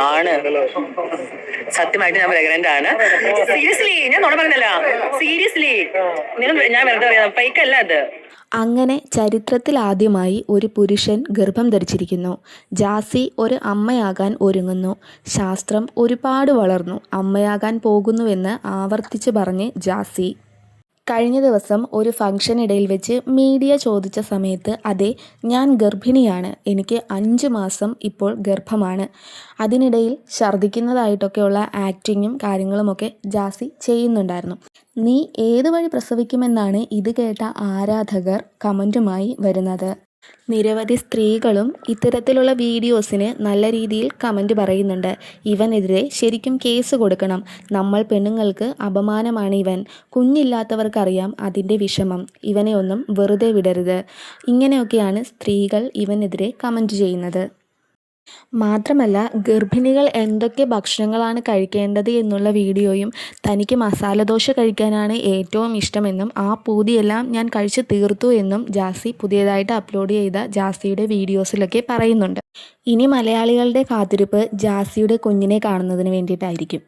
ആണ്. സത്യമായിട്ട് ഞാൻ പ്രഗ്നന്റ് ആണ്. സീരിയസ്ലി ഞാൻ നോട് പറഞ്ഞല്ല സീരിയസ്ലി നിങ്ങൾ ഞാൻ വെറുതെ പറയാം. ഫൈക്ക് അല്ല അത്. അങ്ങനെ ചരിത്രത്തിൽ ആദ്യമായി ഒരു പുരുഷൻ ഗർഭം ധരിച്ചിരിക്കുന്നു. ജാസി ഒരു അമ്മയാകാൻ ഒരുങ്ങുന്നു. ശാസ്ത്രം ഒരുപാട് വളർന്നു. അമ്മയാകാൻ പോകുന്നുവെന്ന് ആവർത്തിച്ച് പറഞ്ഞ് ജാസി. കഴിഞ്ഞ ദിവസം ഒരു ഫംഗ്ഷനിടയിൽ വെച്ച് മീഡിയ ചോദിച്ച സമയത്ത് അതെ ഞാൻ ഗർഭിണിയാണ്. എനിക്ക് അഞ്ച് മാസം ഇപ്പോൾ ഗർഭമാണ്. അതിനിടയിൽ ഛർദ്ദിക്കുന്നതായിട്ടൊക്കെയുള്ള ആക്ടിങ്ങും കാര്യങ്ങളുമൊക്കെ ജാസി ചെയ്യുന്നുണ്ടായിരുന്നു. നീ ഏത് വഴി പ്രസവിക്കുമെന്നാണ് ഇത് കേട്ട ആരാധകർ കമന്റുമായി വരുന്നത്. നിരവധി സ്ത്രീകളും ഇത്തരത്തിലുള്ള വീഡിയോസിന് നല്ല രീതിയിൽ കമന്റ് പറയുന്നുണ്ട്. ഇവനെതിരെ ശരിക്കും കേസ് കൊടുക്കണം. നമ്മൾ പെണ്ണുങ്ങൾക്ക് അപമാനമാണ് ഇവൻ. കുഞ്ഞില്ലാത്തവർക്കറിയാം അതിന്റെ വിഷമം. ഇവനെ ഒന്നും വെറുതെ വിടരുത്. ഇങ്ങനെയൊക്കെയാണ് സ്ത്രീകൾ ഇവനെതിരെ കമന്റ് ചെയ്യുന്നത്. മാത്രമല്ല ഗർഭിണികൾ എന്തൊക്കെ ഭക്ഷണങ്ങളാണ് കഴിക്കേണ്ടത് എന്നുള്ള വീഡിയോയും തനിക്ക് മസാലദോശ കഴിക്കാനാണ് ഏറ്റവും ഇഷ്ടമെന്നും ആ പൂതിയെല്ലാം ഞാൻ കഴിച്ച് തീർത്തു എന്നും ജാസി പുതിയതായിട്ട് അപ്ലോഡ് ചെയ്ത ജാസിയുടെ വീഡിയോസിലൊക്കെ പറയുന്നുണ്ട്. ഇനി മലയാളികളുടെ കാത്തിരിപ്പ് ജാസിയുടെ കുഞ്ഞിനെ കാണുന്നതിന് വേണ്ടിയിട്ടായിരിക്കും.